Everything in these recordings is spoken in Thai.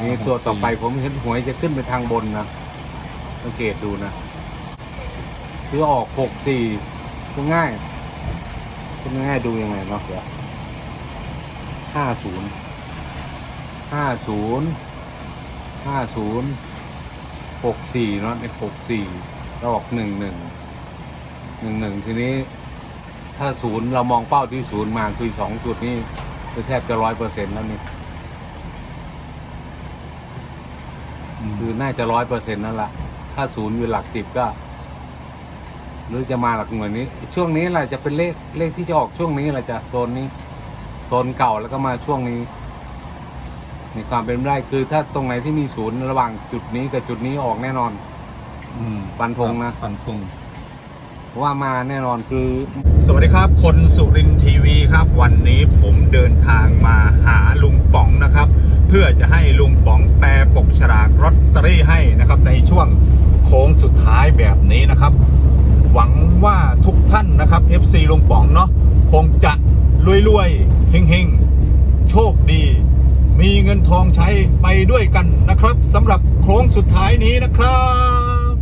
นี่ตัวต่อไปผมเห็นหวยจะขึ้นไปทางบนนะสังเกตดูนะคือออกหกสี่ก็ง่ายก็ง่ายดูยังไงเนาะเดี๋ยวห้าศูนย์ห้าศูนย์ห้าศูนย์หกสี่เนาะในหกสี่แล้วออกหนึ่งหนึ่งหนึ่งหนึ่งทีนี้ ถ้าศูนย์เรามองเป้าที่ศูนย์มาคือสองจุดนี้จะแทบจะร้อยเปอร์เซ็นต์แล้วนี่ คือน่าจะร้อยเปอร์เซ็นต์นั่นแหละถ้าศูนย์อยู่หลักสิบก็ หรือจะมาหลักหน่วยนี้ ช่วงนี้แหละจะเป็นเลขเลขที่จะออกช่วงนี้แหละจะโซนนี้โซนเก่าแล้วก็มาช่วงนี้มีความเป็นไปได้คือถ้าตรงไหนที่มีศูนย์ระหว่างจุดนี้กับจุดนี้ออกแน่นอนอืมฟันธงนะฟันธงเพราะว่ามาแน่นอนคือ สวัสดีครับ คนสุรินทร์ทีวีครับ วันนี้ผมเดินทางมาหาลุงป๋องนะครับ เพื่อจะให้ลุงป๋องแปลปกฉลากลอตเตอรี่ให้นะครับในช่วงโค้งสุดท้ายแบบนี้นะครับ หวังว่าทุกท่านนะครับ FC ลุงป๋องเนาะคงจะรวยๆเฮงๆ โชคดี มีเงินทองใช้ไปด้วยกันนะครับสำหรับโค้งสุดท้ายนี้นะครับ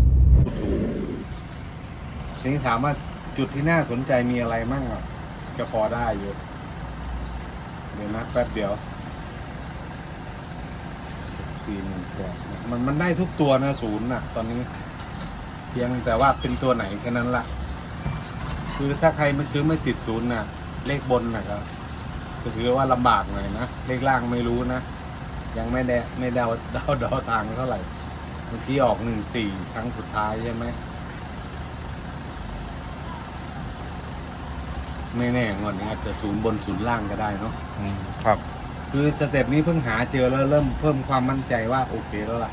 ทีนี้ถามว่าจุดที่น่าสนใจมีอะไรมั่งอะจะพอได้อยู่ เดี๋ยวนะแป๊บเดียว สี่หนึ่งแปดมันมันได้ทุกตัวนะศูนย์น่ะตอนนี้ เพียงแต่ว่าเป็นตัวไหนแค่นั้นละคือถ้าใครไม่ซื้อไม่ติดศูนย์น่ะเลขบนนะครับก็ถือว่าลำบากหน่อยนะเลขล่างไม่รู้นะยังไม่ได้ไม่เดาเดาเดาทางเท่าไหร่เมื่อกี้ออกหนึ่งสี่ครั้งสุดท้ายใช่ไหมไม่แน่งวดนี้อาจจะศูนย์บนศูนย์ล่างก็ได้เนาะครับ คือสเต็ปนี้เพิ่งหาเจอแล้วเริ่มเพิ่มความมั่นใจว่าโอเคแล้วล่ะ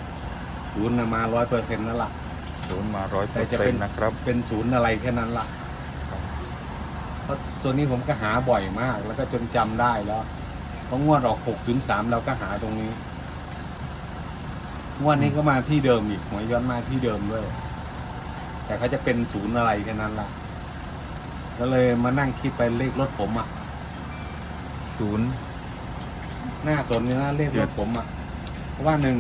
ศูนย์น่ะมาร้อยเปอร์เซ็นต์แล้วล่ะ ศูนย์มาร้อยเปอแต่ร์จะเซ็เป็นนต์นะครับ เป็นศูนย์อะไรแค่นั้นล่ะเพราะตัวนี้ผมก็หาบ่อยมาก แล้วก็จนจำได้แล้วเพราะงวดออกหกถึงสามเราก็หาตรงนี้งวดนี้ก็มาที่เดิมอีกหวยย้อนมาที่เดิมด้วยแต่เขาจะเป็นศูนย์อะไรแค่นั้นล่ะ ก็เลยมานั่งคิดไปเลขรถผมอะศูนย์ น่าสนอยู่นะเลขรถผมอะเพราะว่าหนึ่ง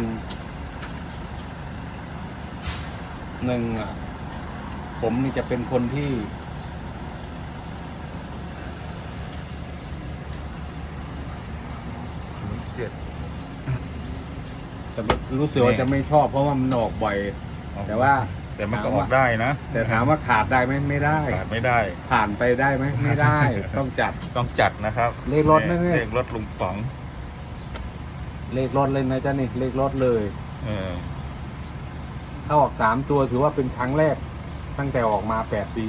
หนึ่งอะ ผมนี่จะเป็นคนที่ศูนย์เจ็ดจะรู้สึกว่าจะไม่ชอบเพราะว่ามันออกบ่อย แต่ว่า แต่มันก็ออกได้นะ แต่ถามว่าขาดได้ไหมไม่ได้ ขาดไม่ได้ ผ่านไปได้ไหมไม่ได้ ต้องจัดต้องจัดนะครับ เลขรถนะเนี่ยเลขรถลุงป๋อง เลขรถเลยนะจ๊ะนี่เลขรถเลย เออถ้าออกสามตัวถือว่าเป็นครั้งแรก ตั้งแต่ออกมาแปดปี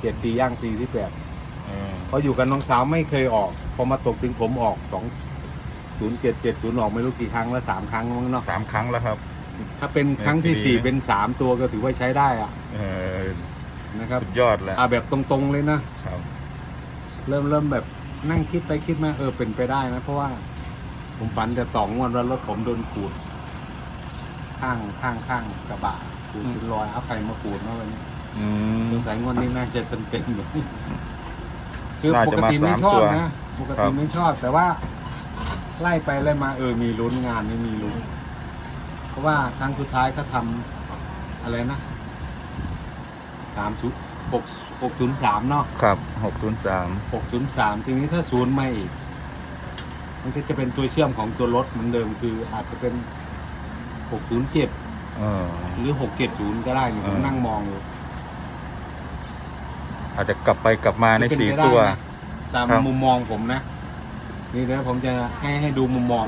เจ็ดปีย่างปีที่แปดเออเพราะอยู่กับน้องสาวไม่เคยออก พอมาตกถึงผมออกสองศูนย์เจ็ดเจ็ดศูนย์ออกไม่รู้กี่ครั้งแล้วสามครั้งมั้งเนาะสามครั้งแล้วครับ ถ้าเป็นครั้งที่ดีนะสี่เป็นสามตัวก็ถือว่าใช้ได้อะเออนะครับสุดยอดแล้วอ่าแบบตรงๆเลยนะ ครับ เริ่มเริ่มแบบนั่งคิดไปคิดมาเออเป็นไปได้นะ เพราะว่า ผมฝันแต่ต่องวันว่ารถผมโดนขูด ข้างข้างข้างกระบะขูดเป็นรอยเอาใครมาขูดเนาะวันนี้อืมสงสัยงวดนี้น่าจะเป็นเป็นอยู่คือน่าปจะกมาติไม่สามชอบตัวนะปกครัติบ ไม่ชอบ แต่ว่า ไล่ไปไล่มาเออมีลุ้นงานนี่มีลุ้นเพราะว่าครั้งสุดท้ายเขาทำอะไรนะสามชุดหกหกศูนย์สามเนาะครับหกศูนย์สาม หกศูนย์สามทีนี้ถ้าศูนย์ไม่อีก มันก็จะเป็นตัวเชื่อมของตัวรถเหมือนเดิมคืออาจจะเป็นหกศูนย์เจ็ดเออ หรือหกเจ็ดศูนย์ก็ได้เนี่ยผมเออ นั่งมองอยู่อาจจะกลับไปกลับมาในเป็สี่ไปได้ตัว นะตามครับ มุมมองผมนะ นี่เดี๋ยวผมจะให้ให้ดูมุมมอง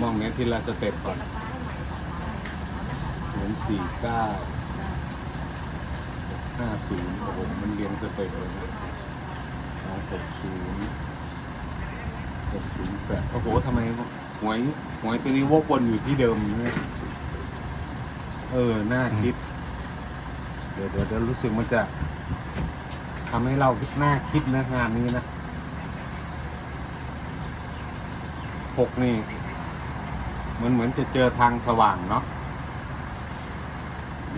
มองเนี้ยทีละสเต็ปก่อนศูนย์สี่เก้าห้าศูนย์โอ้โหมันเรียงสเต็ปเลยนะสองหกศูนย์ห กศูนย์แปดโอ้โหทำไมหวยหวยตัวนี้วกวนอยู่ที่เดิมเนี่ยเออ น่าคิด เดี๋ยวเดี๋ยวเดี๋ยวรู้สึกมันจะทำให้เราน่าคิดนะงานนี้นะหกนี่เหมือนเหมือนจะเจอทางสว่างเนาะ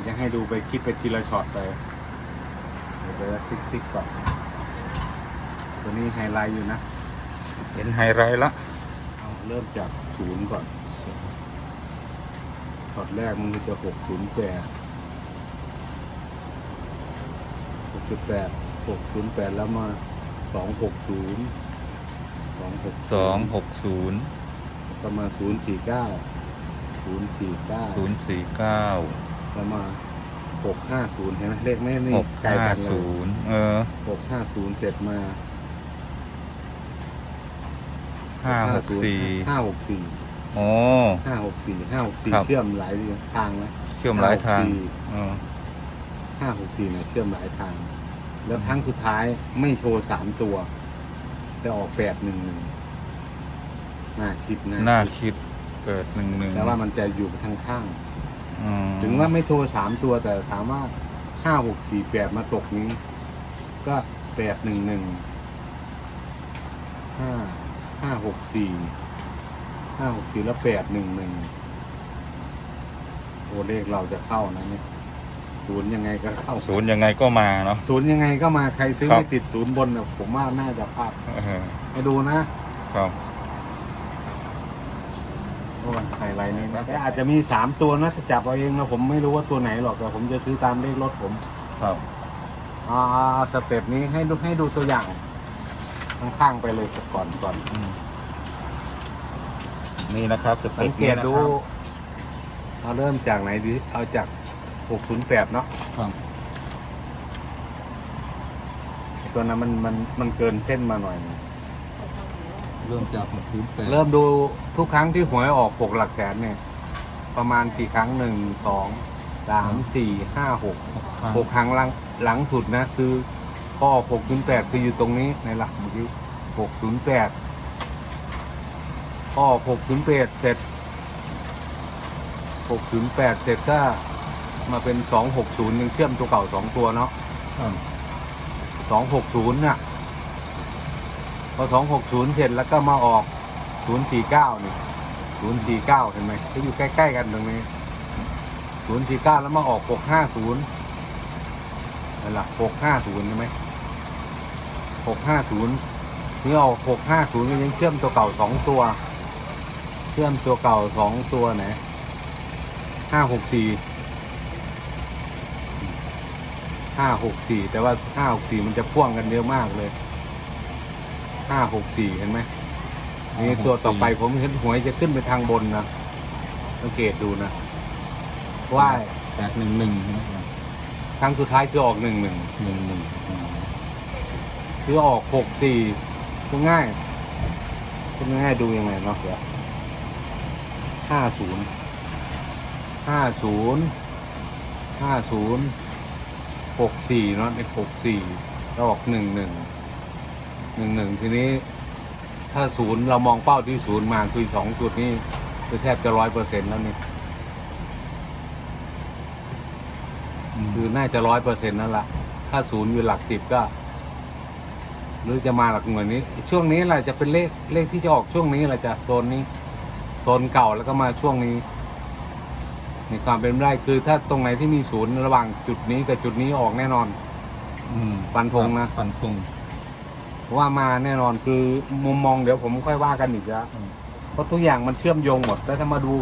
จะให้ดูไปคิดไปทีละช็อตไปเดี๋ยวไปติ๊กติ๊กก่อนตัวนี้ไฮไลท์อยู่นะ เห็นไฮไลท์ละเอาเริ่มจากศูนย์ก่อนตอนแรกมันก็จะหกศูนย์แปดหกจุดแปดหกศูนย์แปดแล้วมาสองหกศูนย์สองหกสองหกศูนย์ก็มาศูนย์สี่เก้าศูนย์สี่เก้าศูนย์สี่เก้าแล้วมาหกห้าศูนย์เห็นไหมเลขไม่นี่หกไกลห้ากันเลศูยนย์เออหกห้าศูนย์เสร็จมา ห้าหกสี่ห้าหกสี่โอ้ห้าหกสี่ห้าหกสี่ครับ เชื่อมหลายทางนะเชื่อมหลายทางห้าหกสี่เออห้าหกสี่เนี่ยเชื่อมหลายทาง แล้วครั้งสุดท้ายไม่โชว์สามตัว แต่ออกแปดหนึ่งหนึ่งน่าคิดนะน่าคิดเกิดหนึ่งหนึ่งแต่ว่ามันจะอยู่ทางข้าง อืมถึงว่าไม่โทรสามตัวแต่ถามว่าห้าหกสี่แปดมาตกนี้ ก็แปดหนึ่งหนึ่งห้า ห้าหกสี่ห้าหกสี่แล้วแปดหนึ่งหนึ่งโอเลขเราจะเข้านะเนี่ยศูนย์ยังไงก็เข้าศูนย์ยังไงก็มาเนาะ ศูนย์ยังไงก็มาใครซื้อครับ ไม่ติดศูนย์บนน่ะผมว่าน่าจะพลาดเออให้ดูนะครับเพราะว่าไฮไลท์นี้นะแต่อาจจะมีสามตัวนะถ้าจับเอาเองนะผมไม่รู้ว่าตัวไหนหรอกแต่ผมจะซื้อตามเลขรถผม ครับอ่าสเต็ปนี้ให้ดูให้ดูตัวอย่าง ข้างๆไปเลยก่อนก่อนอืมนี่นะครับสสัเต็งปเกนี้ตนะดูครับเอาเริ่มจากไหนดี เอาจาก 608 เนาะครับตัวนั้นมันมันมันเกินเส้นมาหน่อยนึงเริ่มจากหกศูนย์แปดเริ่มดูทุกครั้งที่หวยออกหกหลักแสนเนี่ย ประมาณกี่ครั้งหนึ่งสองสามสี่ห้าหกหกครั้งหลังหลังสุดนะ คือพอออ กหกศูนย์แปดคืออยู่ตรงนี้ในหลักเมื่อกี้หกศูนย์แปดพอออกหกศูนย์แปดเสร็จหกศูนย์แปดเสร็จก็มาเป็นสองหกศูนย์ยังเชื่อมตัวเก่าสองตัวเนาะครับสองหกศูนย์น่ะพอสองหกศูนย์เสร็จแล้วก็มาออกศูนย์สี่เก้านี่ศูนย์สี่เก้าเห็นไหมก็อยู่ใกล้ ๆ กันตรงนี้ศูนย์สี่เก้าแล้วมาออกหกห้าศูนย์นั่นแหละหกห้าศูนย์ใช่ไหม หกห้าศูนย์เมื่อออกหกห้าศูนย์ก็ยังเชื่อมตัวเก่าสองตัว เชื่อมตัวเก่าสองตัวไหนห้าหกสี่ห้าหกสี่แต่ว่าห้าหกสี่มันจะพ่วงกันเยอะมากเลยห้าหกสี่เห็นไหมนี่ตัวต่อไปผมเห็นหวยจะขึ้นไปทางบนนะสังเกตดูนะว่าแปดหนึ่งหนึ่งครั้งสุดท้ายคือออกหนึ่งหนึ่งหนึ่งหนึ่ง คือออกหกสี่ก็ง่ายก็ง่ายดูยังไงเนาะเดี๋ยวห้าศูนย์ห้าศูนย์ห้าศูนย์หกสี่เนาะในหกสี่แล้วออกหนึ่งหนึ่งหนึ่งหนึ่งทีนี้ ถ้าศูนย์เรามองเป้าที่ศูนย์มาคือสองจุดนี้คือแทบจะร้อยเปอร์เซ็นต์แล้วนี่คือน่าจะร้อยเปอร์เซ็นต์นั่นแหละถ้าศูนย์อยู่หลักสิบก็ หรือจะมาหลักหน่วยนี้ ช่วงนี้แหละจะเป็นเลขเลขที่จะออกช่วงนี้แหละจะโซนนี้โซนเก่าแล้วก็มาช่วงนี้ในความเป็นไปได้คือถ้าตรงไหนที่มีศูนย์ระหว่างจุดนี้กับจุดนี้ออกแน่นอนฟันธงนะฟันธงว่ามาแน่นอนคือมุมมองเดี๋ยวผมค่อยว่ากันอีกแล้วอืมเพราะทุกอย่างมันเชื่อมโยงหมดแล้วถ้ามาดู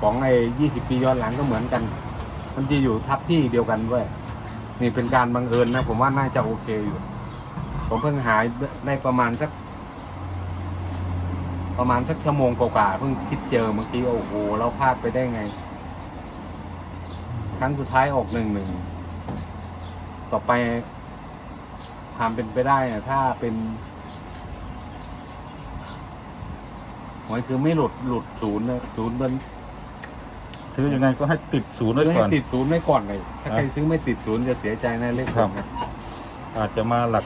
ของไอ้ยี่สิบปีย้อนหลังก็เหมือนกัน มันจะอยู่ทับที่เดียวกันด้วย นี่เป็นการบังเอิญนะ ผมว่าน่าจะโอเคอยู่ ผมเพิ่งหายได้ประมาณสัก ประมาณสักชั่วโมงกว่าๆเพิ่งคิดเจอเมื่อกี้โอ้โหเราพลาดไปได้ไง ครั้งสุดท้ายออกหนึ่งหนึ่งต่อไปความเป็นไปได้อะถ้าเป็นหวยคือไม่หลุดหลุดศูนย์นะศูนย์มันซื้อยังไงก็ให้ติดศูนย์ไว้ให้ก่อนติดศูนย์ไว้ก่อนเลยถ้าครับใครซื้อไม่ติดศูนย์จะเสียใจในะเลขครับนะอาจจะมาหลัก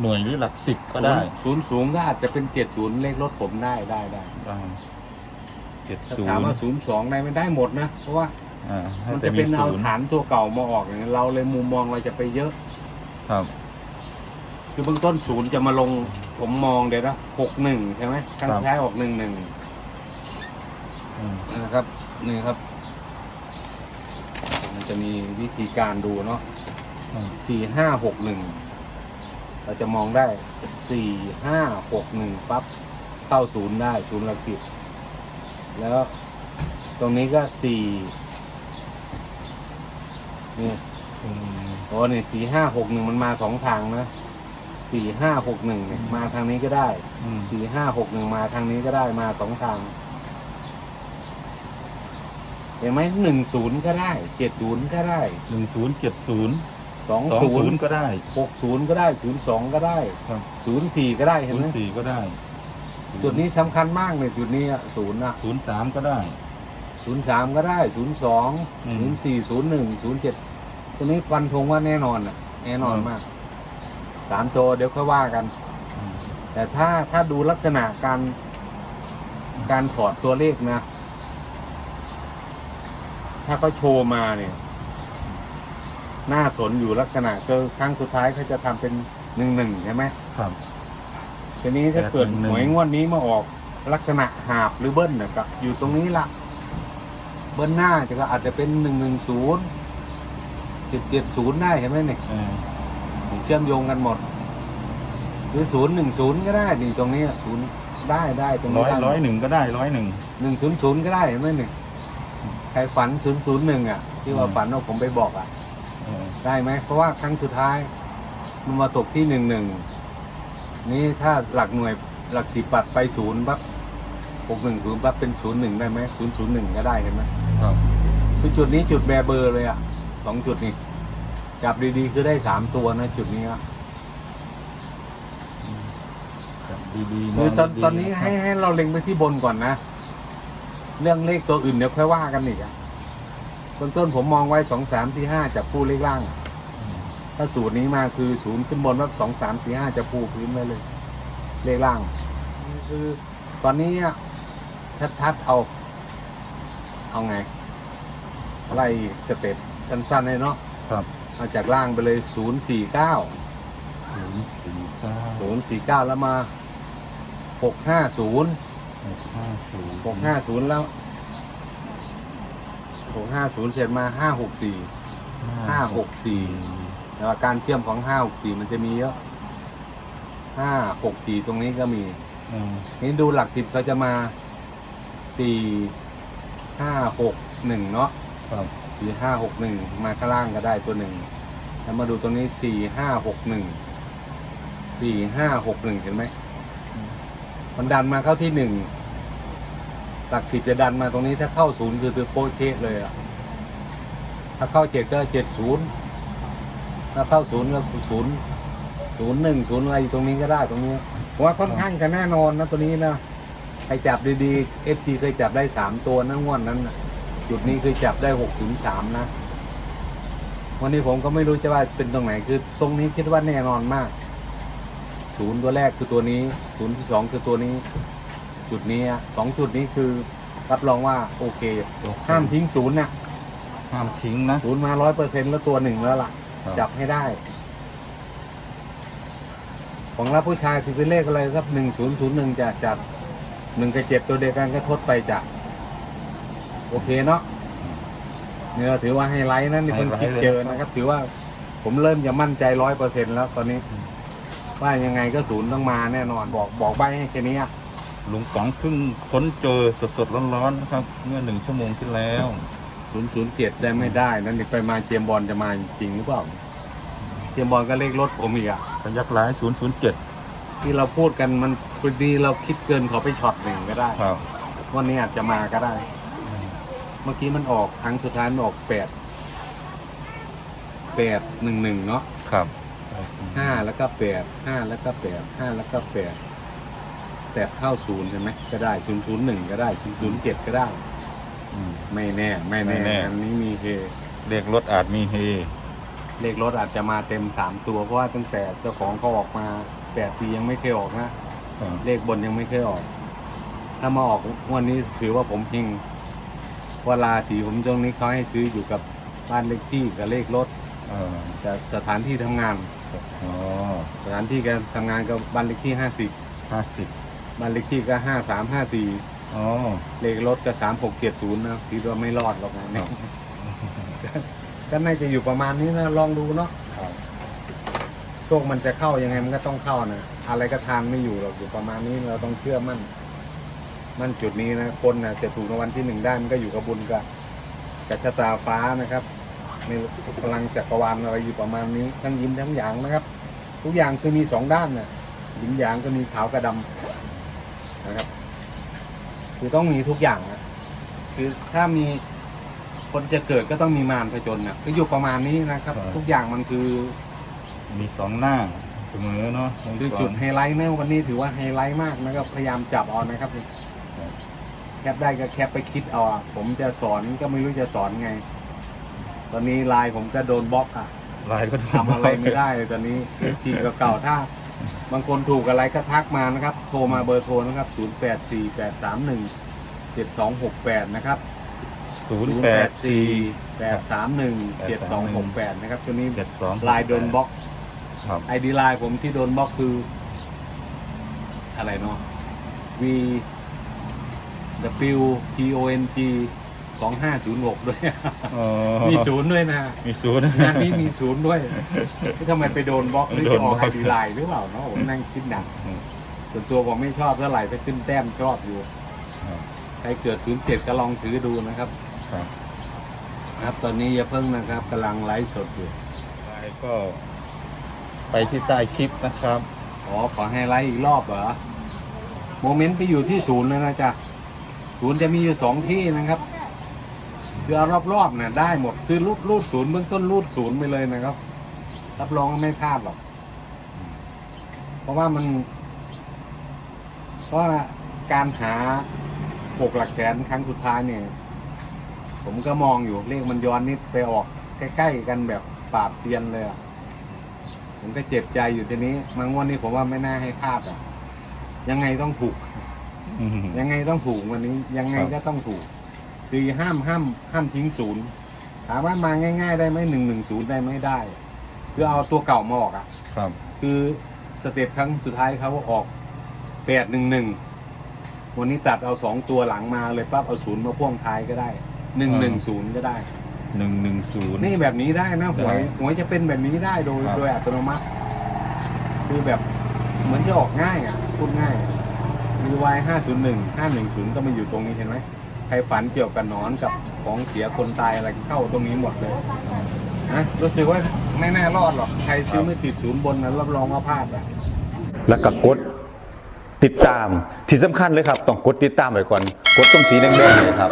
หน่วยหรือหลักสิบก็ได้ศูนย์สูงก็อาจจะเป็นเจ็ดศูนย์เลขรถผมได้ได้ได้เจ็ดถ้าศูนถามย์ว่าศูนย์สองได้ไม่ได้หมดนะ เพราะว่าอ่าให้มันแต่จะมีเป็นเอาศูนย์ฐานตัวเก่ามาออกอย่างนี้เราเลยมุมมองเราจะไปเยอะ ครับ คือเบื้องต้นศูนย์จะมาลงผมมองเดี๋ยวนะหกหนึ่งใช่ไหมครั้งสุดท้ายออกหนึ่งหนึ่งอืมนะครับนี่ครับ มันจะมีวิธีการดูเนาะอืมสี่ห้าหกหนึ่ง เราจะมองได้สี่ห้าหกหนึ่งปั๊บเข้าศูนย์ได้ศูนย์หลักสิบแล้วตรงนี้ก็สี่นี่อืมโอ้เนี่ยสี่ห้าหกหนึ่งมันมาสองทางนะสี่ห้าหกหนึ่งเนี่ยมาทางนี้ก็ได้อืมสี่ห้าหกหนึ่งมาทางนี้ก็ได้มาสองทางเห็นไหมหนึ่งศูนย์ก็ได้เจ็ดศูนย์ก็ได้หนึ่งศูนย์เจ็ดศูนย์ สองสองศูศูนนย์ย์ก็ได้ หกศูนย์ก็ได้ศูนย์สองก็ได้ครับ ศูนย์สี่ก็ได้เห็ศูนนไหมย์สี่ก็ได้จุดนี้สำคัญมากเลยจุดนี้อะศูนย์อะศูนย์สามก็ได้ ศูนย์สามก็ได้ศูนย์สองอืม ศูนย์สี่ศูนย์หนึ่งศูนย์เจ็ดตัวนี้ฟันธงว่าแน่นอนอะแน่นอนอืมมากสามตัวเดี๋ยวค่อยว่ากันอืมแต่ถ้าถ้าดูลักษณะการการถอดตัวเลขนะ ถ้าเขาโชว์มาเนี่ย น่าสนอยู่ลักษณะคือครั้งสุดท้ายเขาจะทำเป็นหนึ่งหนึ่งใช่ไหมครับ ทีนี้ถ้าเกิดแบบหนึ่หงวยงวดนี้มาออกลักษณะหาบหรือเบิ้ลเนี่ยก็อยู่ตรงนี้ละเบิ้ลหน้าจะก็อาจจะเป็นหนึ่งหนึ่งศูนย์เจ็ดเจ็ดศูนย์ได้เห็นไหมเนี่ยเออเชื่อมโยงกันหมด หรือศูนย์หนึ่งศูนย์ก็ได้นี่ตรงนี้ศูนย์ได้ได้ตรงร้นี้อยได้ร้อยหนึ่งก็ได้ร้อยหนึ่ง หนึ่งศูนย์ศูนย์ก็ได้เห็นไหมเนี่ยใครฝันศูนย์ศูนย์หนึ่งอะ ที่ว่าอืม ฝันว่าผมไปบอกอะเออ ได้ไหมเพราะว่าครั้งสุดท้าย มันมาตกที่หนึ่งหนึ่งนี่ถ้าหลักหน่วยหลักสิบปัดไปศูนย์ปั๊บหกหนึ่งศูนย์ปั๊บเป็นศูนย์หนึ่งได้ไหมศูนย์ศูนย์หนึ่งก็ได้เห็นไหมครับคือจุดนี้จุดแบร์เบอร์เลยอะสองจุดนี้จับดีๆ คือได้สามตัวนะ จุดนี้อะครับดีๆมคือตอนดีๆตอนนี้ให้ให้เราเล็งไปที่บนก่อนนะ เรื่องเลขตัวอื่นเดี๋ยวค่อยว่ากันอีกอะเบื้องต้นผมมองไว้สองสามที่ห้าจับคู่เลขล่างอืมถ้าสูตรนี้มาคือศูนย์ขึ้นบนว่าสองสามสี่ห้าจะปูพื้นไว้เลย เลขล่างนี่คือตอนนี้อะชัดๆเอา เอาไงอะไรสเต็ปสั้นๆเลยเนาะครับเอาจากล่างไปเลยศูนย์สี่เก้าศูนย์สี่เก้าศูนย์สี่เก้าแล้วมาหกห้าศูนย์หกห้าศูนย์หกห้าศูนย์แล้ว หกห้าศูนย์เสร็จมาห้าหกสี่ห้าหกสี่แต่ว่าการเชื่อมของห้าหกสี่มันจะมีเยอะห้าหกสี่ตรงนี้ก็มีเออนี่ดูหลักสิบเขาจะมาสี่ห้าหกหนึ่งเนาะครับสี่ห้าหกหนึ่งมาข้างล่างก็ได้ตัวหนึ่งแล้วมาดูตรงนี้สี่ห้าหกหนึ่งสี่ห้าหกหนึ่งเห็นไหมมันดันมาเข้าที่หนึ่ง หลักสิบจะดันมาตรงนี้ถ้าเข้าศูนย์คือคือโปรเชสเลยอะถ้าเข้าเจ็ดก็เจ็ดศูนย์ถ้าเข้าศูนย์ก็ศูนย์ศูนย์หนึ่งศูนย์อะไรตรงนี้ก็ได้ตรงนี้ผมว่าค่อนข้างจะแน่นอนนะตัวนี้นะใครจับดีๆเอฟซีเคยจับได้สามตัวนะงวดนั้นนะจุดนี้คือจับได้หกถึงสามนะ วันนี้ผมก็ไม่รู้จะว่าเป็นตรงไหนคือ ตรงนี้คิดว่าแน่นอนมากศูนย์ตัวแรกคือตัวนี้ศูนย์ที่สองคือตัวนี้ จุดนี้อะสองจุดนี้คือรับรองว่าโอเค ห้ามทิ้งศูนย์นะห้ามทิ้งนะ ศูนย์มาร้อยเปอร์เซ็นแล้วตัวหนึ่งแล้วล่ะ ครับ จับให้ได้ ของรับผู้ชายคือเป็นเลขอะไรครับหนึ่งศูนย์ศูนย์หนึ่งจะจับหนึ่งกับเจ็ดตัวเดียวกันก็ทดไปจะโอเคเนาะเนี่ยถือว่าไฮไลท์นะนี่เพิ่งคิดเจอนะครับ ถือว่าผมเริ่มจะมั่นใจร้อยเปอร์เซ็นแล้วตอนนี้ ว่ายังไงก็ศูนย์ต้องมาแน่นอนบอกบอกใบให้แค่นี้อะ ลุงป๋องเพิ่งค้นเจอสดๆร้อนๆนะครับ เมื่อหนึ่งชั่วโมงที่แล้ว ศูนย์ศูนย์เจ็ดได้ไม่ได้ นั่นนี่ไปมาเจมส์บอลจะมาจริงหรือเปล่า เจมส์บอลก็เลขรถผมอีกอะพยักร้ายศูนย์ศูนย์เจ็ดที่เราพูดกันมันพอดีเราคิดเกินขอไปช็อตหนึ่งก็ได้ ครับ วันนี้อาจจะมาก็ได้ เมื่อกี้มันออกครั้งสุดท้ายมันออกแปดแปดหนึ่งหนึ่งเนาะครับ ห้าแล้วก็แปดห้าแล้วก็แปดห้าแล้วก็แปด แปดเข้าศูนย์ใช่ไหมก็ได้ศูนย์ศูนย์หนึ่งก็ได้ศูนย์ศูนย์เจ็ดก็ได้ อืม ไม่แน่ ไม่ไม่แน่ แน่ อันนี้มีเฮเลขรถอาจมีเฮเลขรถอาจจะมาเต็มสามตัว เพราะว่าตั้งแต่เจ้าของเขาออกมาแปดปียังไม่เคยออกนะครับเลขบนยังไม่เคยออก ถ้ามาออกงวันนี้ถือว่าผมเฮงว่าราศีผมตรงนี้เขาให้ซื้ออยู่กับบ้านเลขที่กับเลขรถเออแต่สถานที่ทำงาน อ๋อสถานที่การทำงานก็บ้านเลขที่ห้าสิบ ห้าสิบ บ้านเลขที่ก็ห้าสามห้าสี่อ๋อ เลขรถก็สามหกเจ็ดศูนย์นะคิดว่าไม่รอดหรอกนะเนี่ยก็น่าจะอยู่ประมาณนี้นะลองดูเนาะโชคมันจะเข้ายังไงมันก็ต้องเข้านะอะไรก็ทานไม่อยู่หรอกอยู่ประมาณนี้เราต้องเชื่อมั่นคมั่นจุดนี้นะคนนะจะถูกรางวัลที่หนึ่งได้มันก็อยู่กับบุญกับกับชะตาฟ้านะครับในพลังจักรวาลอะไรอยู่ประมาณนี้ทั้งยินทั้งหยางนะครับ ทุกอย่างคือมีสองด้านนะยินหยางก็มีขาวกับดำ นะครับ คือต้องมีทุกอย่างนะคือถ้ามีคนจะเกิดก็ต้องมีมารผจญนะคืออยู่ประมาณนี้นะครับทุกอย่างมันคือมีสองหน้าเสมอเนาะคือจุดไฮไลท์นะวันนี้ถือว่าไฮไลท์มากนะครับพยายามจับเอานะครับแคปได้ก็แคปไปคิดเอาอะผมจะสอนก็ไม่รู้จะสอนไง ตอนนี้ไลน์ผมก็โดนบล็อกอะลายก็ทำอะไรไม่ได้เลยตอนนี้ทีเก่าๆถ้า บางคนถูกอะไรก็ทักมานะครับ โทรมาเบอร์โทรนะครับ 0 8 4 8 3 1 7 2 6 8 นะครับศูนย์แปดสี่8 3 1 7 2 6 8 นะครับตัวนี้เจ็ดสองไลน์โดนบล็อกครับไอดีไลน์ผมที่โดนบล็อกคือ อะไรเนาะ V W P O N G สองห้าศูนย์หกด้วย อ๋อมีศูนย์ด้วยนะมีศูนย์ งานนี้มีศูนย์ด้วยที่ทำไมไปโดนบล็อกหรือโดจะนอบล็ออกกไอดีไลน์หรือเปล่าเนาะผมนั่งคิดหนักอืมส่วนตัวผมไม่ชอบเท่าไหร่ไปขึ้นแต้มชอบอยู่ครับ ใครเกิดศูนย์เจ็ดก็ลองซื้อดูนะครับ ครับครับ ตอนนี้อย่าเพิ่งนะครับกำลังไลฟ์สดอยู่ลายก็ ไปที่ใต้คลิปนะครับ อ๋อขอให้ไลฟ์อีกรอบเหรอโมเมนต์ไปอยู่ที่ศูนย์เลยนะจ๊ะศูนย์จะมีอยู่สองที่นะครับ คือเอารอบๆเนี่ยได้หมดคือรูดรูดศูนย์เบื้องต้นรูดศูนย์ไปเลยนะครับ รับรองว่าไม่พลาดหรอก เพราะว่ามัน เพราะว่าการหาหกหลักแสนครั้งสุดท้ายเนี่ย ผมก็มองอยู่เลขมันย้อนนิดไปออก ใกล้ๆกันแบบปราบเซียนเลยอะผมก็เจ็บใจอยู่ทีนี้มางวดนี้ผมว่าไม่น่าให้พลาดอะ ยังไงต้องถูกอืมยังไงต้องถูกวันนี้ ยังไงครับก็ต้องถูก คือห้ามห้ามห้ามทิ้งศูนย์ถามว่ามาง่าย ๆ ได้ไหมหนึ่งหนึ่งศูนย์ได้ไหมได้ คือเอาตัวเก่ามาออกอะ ครับ คือสเต็ปครั้งสุดท้ายเขาออกแปดหนึ่งหนึ่งวันนี้ตัดเอาสองตัวหลังมาเลยปั๊บเอาศูนย์มาพ่วงท้ายก็ได้หนึ่งหนึ่งศูนย์ก็ได้หนึ่งหนึ่งศูนย์นี่แบบนี้ได้นะหวยได้หวยจะเป็นแบบนี้ได้โดยครับโดยอัตโนมัติ คือแบบเหมือนจะออกง่ายอะพูดง่ายมีวายห้าศูนย์หนึ่งห้าหนึ่งศูนย์ก็มาอยู่ตรงนี้เห็นไหม ใครฝันเกี่ยวกับนอนกับของเสียคนตายอะไรเข้าตรงนี้หมดเลยนะรู้สึกว่าไม่น่ารอดหรอกใครซื้อไม่ติดศูนย์บนนะรับรองว่าพลาดอะแล้วก็กดติดตามที่สำคัญเลยครับ ต้องกดติดตามไว้ก่อน กดตรงสีแดงๆเลยครับ